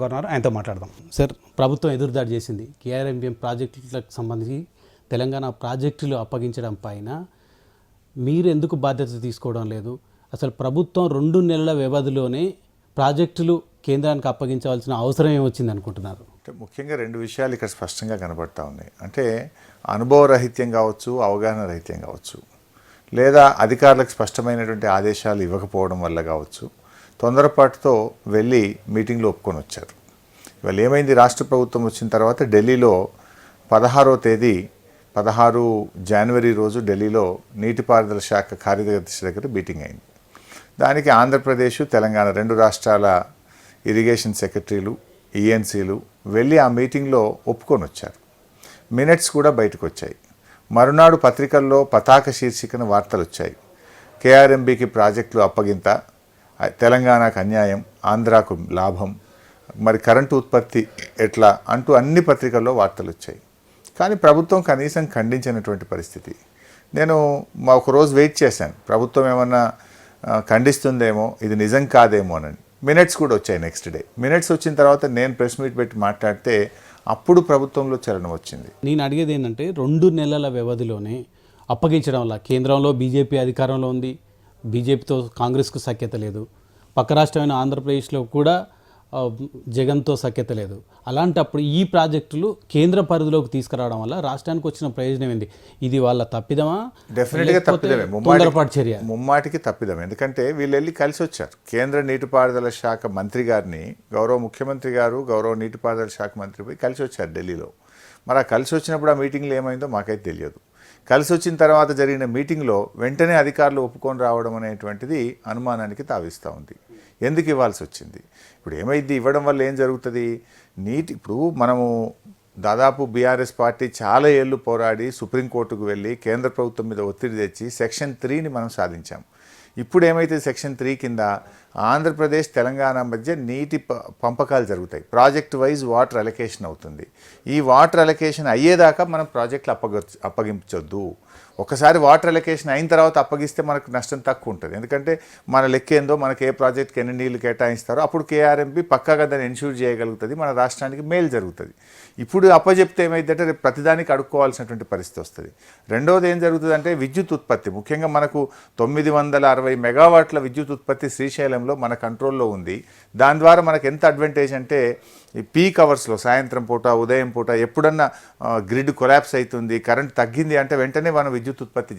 Governor ఆయనతో మాట్లాడదాం. Sir ప్రభుత్వం ఎదురుదాడి చేసింది. కేఆర్ఎంపీఎం ప్రాజెక్టులకు సంబంధించి తెలంగాణ ప్రాజెక్టులు అప్పగించడం పైన మీరు ఎందుకు బాధ్యత తీసుకోవడం లేదు? అసలు ప్రభుత్వం రెండు నెలల వ్యవధిలోనే ప్రాజెక్టులు కేంద్రానికి అప్పగించవలసిన అవసరం ఏమొచ్చింది అనుకుంటున్నారు? అంటే ముఖ్యంగా రెండు విషయాలు ఇక్కడ స్పష్టంగా కనబడతా ఉన్నాయి. అంటే అనుభవరహిత్యం కావచ్చు అవగాహన రహిత్యం కావచ్చు లేదా అధికారులకు స్పష్టమైనటువంటి ఆదేశాలు ఇవ్వకపోవడం వల్ల కావచ్చు తొందరపాటుతో వెళ్ళి మీటింగ్లో ఒప్పుకొని వచ్చారు. ఇవాళ ఏమైంది? రాష్ట్ర ప్రభుత్వం వచ్చిన తర్వాత ఢిల్లీలో పదహారో తేదీ పదహారు జనవరి రోజు ఢిల్లీలో నీటిపారుదల శాఖ కార్యదర్శి దగ్గర మీటింగ్ అయింది. దానికి ఆంధ్రప్రదేశ్ తెలంగాణ రెండు రాష్ట్రాల ఇరిగేషన్ సెక్రటరీలు ఈఎన్సీలు వెళ్ళి ఆ మీటింగ్లో ఒప్పుకొని వచ్చారు. మినిట్స్ కూడా బయటకు వచ్చాయి. మరునాడు పత్రికల్లో పతాక శీర్షికన వార్తలు వచ్చాయి కేఆర్ఎంబీకి ప్రాజెక్టులు అప్పగింత తెలంగాణకు అన్యాయం ఆంధ్రాకు లాభం మరి కరెంటు ఉత్పత్తి ఎట్లా అంటూ అన్ని పత్రికల్లో వార్తలు వచ్చాయి. కానీ ప్రభుత్వం కనీసం ఖండించినటువంటి పరిస్థితి. నేను మా ఒకరోజు వెయిట్ చేశాను. ప్రభుత్వం ఏమన్నా ఖండిస్తుందేమో ఇది నిజం కాదేమో అని. మినిట్స్ కూడా వచ్చాయి నెక్స్ట్ డే. మినిట్స్ వచ్చిన తర్వాత నేను ప్రెస్ మీట్ పెట్టి మాట్లాడితే అప్పుడు ప్రభుత్వంలో చలనం వచ్చింది. నేను అడిగేది ఏంటంటే రెండు నెలల వ్యవధిలోనే అప్పగించడం వల్ల కేంద్రంలో బీజేపీ అధికారంలో ఉంది. బీజేపీతో కాంగ్రెస్కు సఖ్యత లేదు. పక్క రాష్ట్రమైన ఆంధ్రప్రదేశ్లో కూడా జగన్తో సఖ్యత లేదు. అలాంటప్పుడు ఈ ప్రాజెక్టులు కేంద్ర పరిధిలోకి తీసుకురావడం వల్ల రాష్ట్రానికి వచ్చిన ప్రయోజనం ఏంది? ఇది వాళ్ళ తప్పిదమా? డెఫినెట్గా తప్పిదమే. తొందరపాటు చర్య? ముమ్మాటికి తప్పిదం ఎందుకంటే వీళ్ళు వెళ్ళి కలిసి వచ్చారు. కేంద్ర నీటిపారుదల శాఖ మంత్రి గారిని గౌరవ ముఖ్యమంత్రి గారు గౌరవ నీటిపారుదల శాఖ మంత్రి పోయి కలిసి వచ్చారు ఢిల్లీలో. మరి ఆ కలిసి వచ్చినప్పుడు ఆ మీటింగ్లో ఏమైందో మాకైతే తెలియదు. కలిసి వచ్చిన తర్వాత జరిగిన మీటింగ్లో వెంటనే అధికారులు ఒప్పుకొని రావడం అనేటువంటిది అనుమానానికి తావిస్తూ ఉంది. ఎందుకు ఇవ్వాల్సి వచ్చింది ఇప్పుడు ఏమైంది ఇవ్వడం వల్ల ఏం జరుగుతుంది? నీటి ఇప్పుడు మనము దాదాపు బీఆర్ఎస్ పార్టీ చాలా ఏళ్ళు పోరాడి సుప్రీంకోర్టుకు వెళ్ళి కేంద్ర ప్రభుత్వం మీద ఒత్తిడి తెచ్చి సెక్షన్ త్రీని మనం సాధించాం. ఇప్పుడు ఏమైతే సెక్షన్ త్రీ కింద ఆంధ్రప్రదేశ్ తెలంగాణ మధ్య నీటి ప- పంపకాలు జరుగుతాయి. ప్రాజెక్ట్ వైజ్ వాటర్ అలొకేషన్ అవుతుంది. ఈ వాటర్ అలొకేషన్ అయ్యేదాకా మనం ప్రాజెక్టులు అప్పగ అప్పగించొద్దు. ఒకసారి వాటర్ అలొకేషన్ అయిన తర్వాత అప్పగిస్తే మనకు నష్టం తక్కువ ఉంటుంది. ఎందుకంటే మన లెక్క ఏందో మనకి ఏ ప్రాజెక్ట్కి ఎన్ని నీళ్ళు కేటాయిస్తారో అప్పుడు కేఆర్ఎంపీ పక్కాగా దాన్ని ఎన్ష్యూర్ చేయగలుగుతుంది మన రాష్ట్రానికి మేలు జరుగుతుంది. ఇప్పుడు అప్పజెప్తే ఏమైందంటే రేపు ప్రతిదానికి అడుక్కోవాల్సినటువంటి పరిస్థితి వస్తుంది. రెండవది ఏం జరుగుతుందంటే విద్యుత్ ఉత్పత్తి. ముఖ్యంగా మనకు తొమ్మిది వందల అరవై అరవై మెగావాట్ల విద్యుత్ ఉత్పత్తి శ్రీశైలంలో మన కంట్రోల్లో ఉంది. దాని ద్వారా మనకు ఎంత అడ్వాంటేజ్ అంటే ఈ పీక్ అవర్స్లో సాయంత్రం పూట ఉదయం పూట ఎప్పుడన్నా గ్రిడ్ కొలాప్స్ అవుతుంది కరెంట్ తగ్గింది అంటే వెంటనే మనం విద్యుత్ ఉత్పత్తి